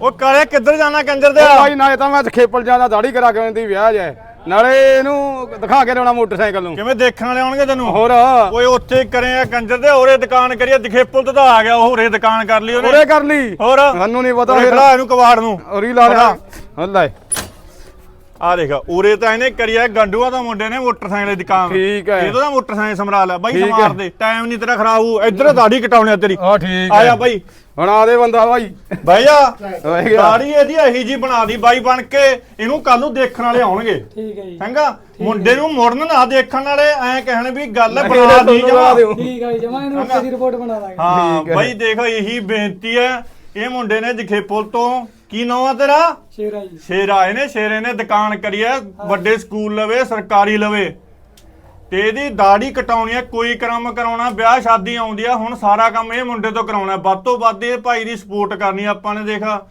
ਉਹ ਕਾਲੇ ਕਿੱਧਰ ਜਾਣਾ ਕੰਜਰ ਦੇ ਉਹ ਭਾਈ ਨਾਲੇ ਤਾਂ ਮੈਂ ਖੇਪਲ ਜਾਂਦਾ ਦਾੜੀ ਕਰਾ ਕੇ ਆਉਂਦੀ ਵਿਆਹ ਜੈ ਨਾਲੇ ਇਹਨੂੰ ਦਿਖਾ ਕੇ ਲਿਆਉਣਾ ਮੋਟਰਸਾਈਕਲ ਨੂੰ। ਕਿਵੇਂ ਦੇਖਣ ਵਾਲੇ ਆਉਣਗੇ ਤੈਨੂੰ? ਹੋਰ। ਓਏ ਉੱਥੇ ਕਰੇ ਆ ਕੰਜਰ ਦੇ ਹੋਰੇ ਦੁਕਾਨ ਕਰੀਏ ਦਿਖੇ ਪੁੱਲ ਤੇ ਤਾਂ ਆ ਗਿਆ ਉਹ ਹੋਰੇ ਦੁਕਾਨ ਕਰ ਲਈ ਉਹਨੇ। ਉਰੇ ਕਰ ਲਈ। ਹੋਰ। ਸਾਨੂੰ ਨਹੀਂ ਪਤਾ ਖੜਾ ਇਹਨੂੰ ਕਵਾੜ ਨੂੰ। ਉਰੀ ਲਾ ਲਿਆ ਹੱਲਾ ਆ ਦੇਖ ਉਰੇ ਤਾਂ ਇਹਨੇ ਕਰਿਆ ਗੰਡੂਆ ਦਾ ਮੁੰਡੇ ਨੇ ਮੋਟਰਸਾਈਕਲ ਦੀ ਦੁਕਾਨ। ਠੀਕ ਹੈ। ਇਹਦਾ ਤਾਂ ਮੋਟਰਸਾਈਕਲ ਸਮਰਾ ਲਿਆ ਬਾਈ ਸਮਾਰ ਹੈ। ਦੇ ਟਾਈਮ ਨਹੀਂ ਤੇਰਾ ਖਰਾਬ ਹੋਊ। ਇੱਧਰ ਦਾੜੀ ਕਟਾਉਣੀ ਤੇਰੀ। ਆ ਠੀਕ ਆ ਜਾ ਬਾਈ। ਹੁਣ ਆ ਦੇ ਬੰਦਾ ਜਾ ਬਹਿ ਗਿਆ। ਦਾੜੀ ਇਹਦੀ ਇਹੀ ਜੀ ਬਣਾ ਦੀ ਬਾਈ ਬਣ ਕੇ ਇਹਨੂੰ ਕੱਲ ਨੂੰ ਦੇਖਣ ਵਾਲੇ ਆਉਣਗੇ। ਠੀਕ ਹੈ ਜੀ। ਚੰਗਾ? ਮੁੰਡੇ ਨੂੰ ਮੁੜਨ ਨਾ ਦੇਖਣ ਵਾਲੇ ਐ ਕਹਿਣ ਵੀ ਗੱਲ ਬਣਾ ਦੀ ਜਮਾ। ਠੀਕ ਹੈ ਜੀ ਜਮਾ ਇਹਨੂੰ ਦੀ ਰਿਪੋਰਟ ਬਣਾ ਦਾਂਗੇ। ਹਾਂ ਹੈ। ਬਾਈ ਦੇਖ ਇਹੀ ਬੇਨਤੀ ਹੈ ਇਹ ਮੁੰਡੇ ਨੇ ਜਖੇਪੁਰ ਤੋਂ ਕੀ ਨਾਂ ਆ ਤੇਰਾ? ਸ਼ੇਰਾ ਜੀ। ਸ਼ੇਰਾ ਆਏ ਨੇ ਸ਼ੇਰੇ ਨੇ ਦੁਕਾਨ ਕਰੀ ਹੈ। ਵੱਡੇ ਸਕੂਲ ਲਵੇ ਸਰਕਾਰੀ ਲਵੇ। ਤੇ ਇਹਦੀ ਦਾੜੀ ਕਟਾਉਣੀ ਹੈ ਕੋਈ ਕੰਮ ਕਰਾਉਣਾ ਵਿਆਹ ਸ਼ਾਦੀ ਆਉਂਦੀ ਆ ਹੁਣ ਸਾਰਾ ਕੰਮ ਇਹ ਮੁੰਡੇ ਤੋਂ ਕਰਾਉਣਾ। ਵੱਧ ਤੋਂ ਵੱਧ ਇਹ ਭਾਈ ਦੀ ਸਪੋਰਟ ਕਰਨੀ ਆਪਾਂ ਨੇ ਦੇਖਾ।